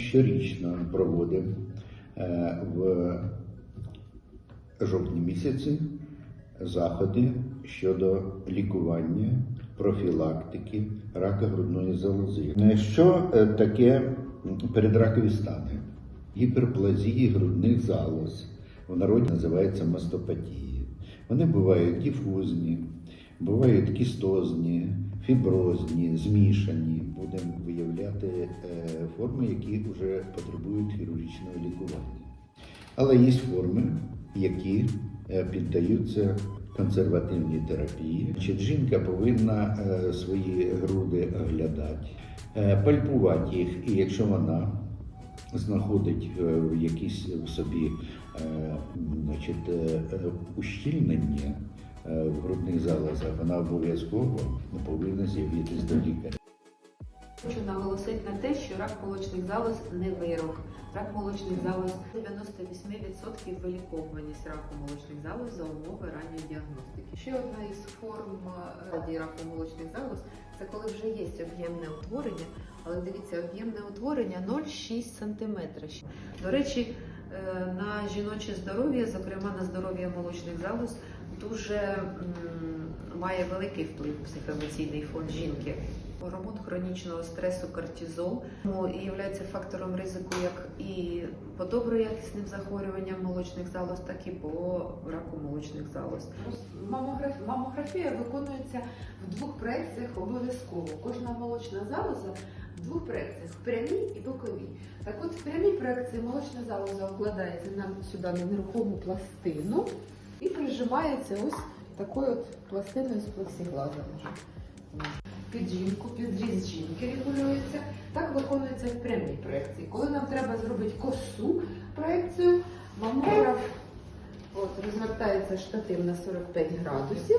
Щорічно проводимо е, в жовтні місяці заходи щодо лікування, профілактики рака грудної залози. Що е, таке передракові стани? Гіперплазії грудних залоз. В народі називається мастопатії. Вони бувають дифузні, бувають кістозні, фіброзні, змішані. Будемо виявляти е, форми, які вже потребують хірургічного лікування. Але є форми, які е, піддаються консервативній терапії. Значить, жінка повинна е, свої груди оглядати, пальпувати їх, і якщо вона знаходить якісь в собі значить, ущільнення в грудних залозах, вона обов'язково повинна з'явитись до лікаря. Хочу наголосити на те, що рак молочних залоз не вирок. Рак молочних залоз 98% виліковуваність раку молочних залоз за умови ранньої діагностики. Ще одна із форм е, раку молочних залоз це коли вже є об'ємне утворення, але дивіться, об'ємне утворення 0,6 см. До речі, е, на жіноче здоров'я, зокрема на здоров'я молочних залоз, дуже має великий вплив психоемоційний фон жінки. Гормон хронічного стресу кортизол і є фактором ризику як і по доброякісним захворюванням молочних залоз, так і по раку молочних залоз. Мамограф- Мамографія виконується в двох проекціях обов'язково. Кожна молочна залоза в двох проекціях прямій і боковій. Так от в прямій проекції молочна залоза вкладається нам сюди на нерухому пластину і прижимається ось такою от пластиною з плексіглазом. Під жінку, підріз жінки регулюється. Так виконується в прямій проекції. Коли нам треба зробити косу проекцію, мамограф От, розвертається штатив на 45 градусів.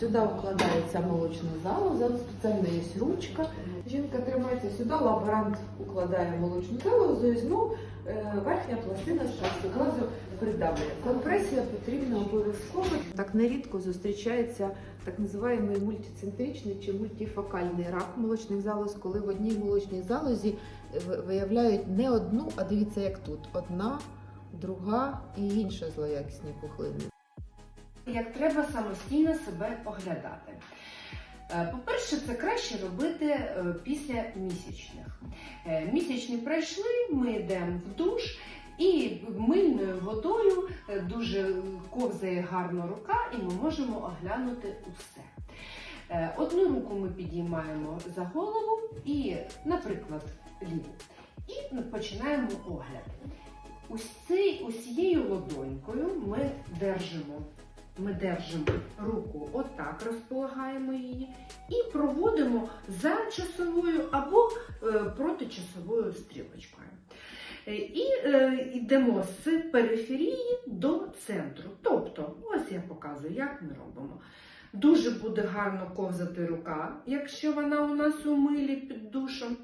Сюди вкладається молочна залоза, спеціальна є ручка. Жінка тримається сюди, лаборант укладає молочну залозу і знову е, верхня пластина пластиглазу придавлює. Компресія потрібна обов'язково. Так нерідко зустрічається так називаємий мультицентричний чи мультифокальний рак молочних залоз, коли в одній молочній залозі виявляють не одну, а дивіться, як тут: одна, друга і інша злоякісні пухлини. як треба самостійно себе оглядати. Е, По-перше, це краще робити е, після місячних. Е, Місячні пройшли, ми йдемо в душ і мильною водою дуже ковзає гарно рука, і ми можемо оглянути усе. Одну руку ми підіймаємо за голову і, наприклад, ліву. І починаємо огляд. Цей, усією ладонькою ми держимо ми держимо руку отак, розполагаємо її і проводимо за часовою або е, протичасовою стрілочкою. Е, І е, йдемо з периферії до центру. Тобто, ось я показую, як ми робимо. Дуже буде гарно ковзати рука, якщо вона у нас у милі під душем.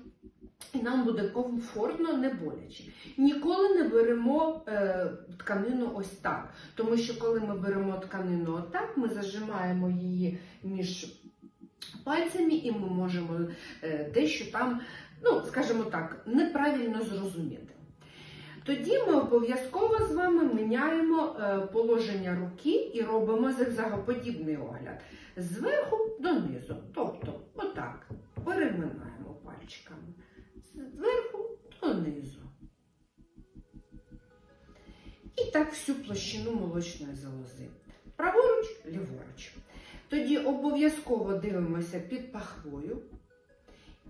І нам буде комфортно, не боляче. Ніколи не беремо е, тканину ось так. Тому що коли ми беремо тканину отак, ми зажимаємо її між пальцями і ми можемо е, дещо там, ну, скажімо так, неправильно зрозуміти. Тоді ми обов'язково з вами міняємо е, положення руки і робимо зигзагоподібний огляд зверху донизу. Тобто, отак, переминаємо пальчиками. Зверху донизу. І так всю площину молочної залози. Праворуч, ліворуч. Тоді обов'язково дивимося під пахвою.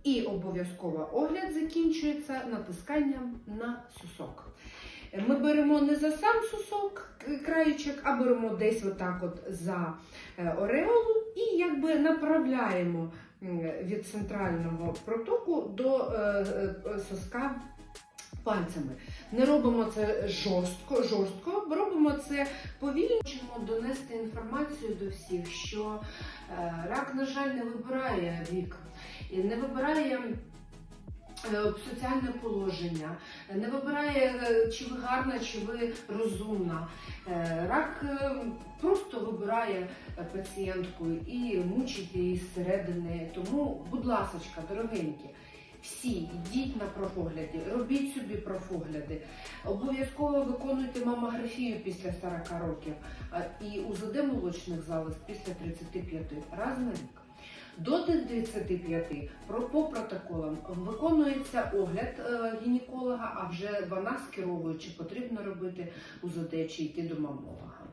І обов'язково огляд закінчується натисканням на сусок. Ми беремо не за сам сусок краєчок, а беремо десь отак от за е, ореолу і якби направляємо від центрального протоку до е, е, соска пальцями. Не робимо це жорстко, жорстко, робимо це повільно. Хочемо донести інформацію до всіх, що е, рак, на жаль, не вибирає вік, і не вибирає е, соціальне положення, не вибирає, е, чи ви гарна, чи ви розумна. Е, Рак е, просто вибирає е, пацієнтку і мучить її зсередини. Тому, будь ласочка, дорогенькі, всі йдіть на профогляді, робіть собі профогляди, обов'язково виконуйте мамографію після 40 років і УЗД молочних залоз після 35 раз на рік. До 35 про- по протоколам виконується огляд е, гінеколога, а вже вона скеровує, чи потрібно робити УЗД, чи йти до мамолога.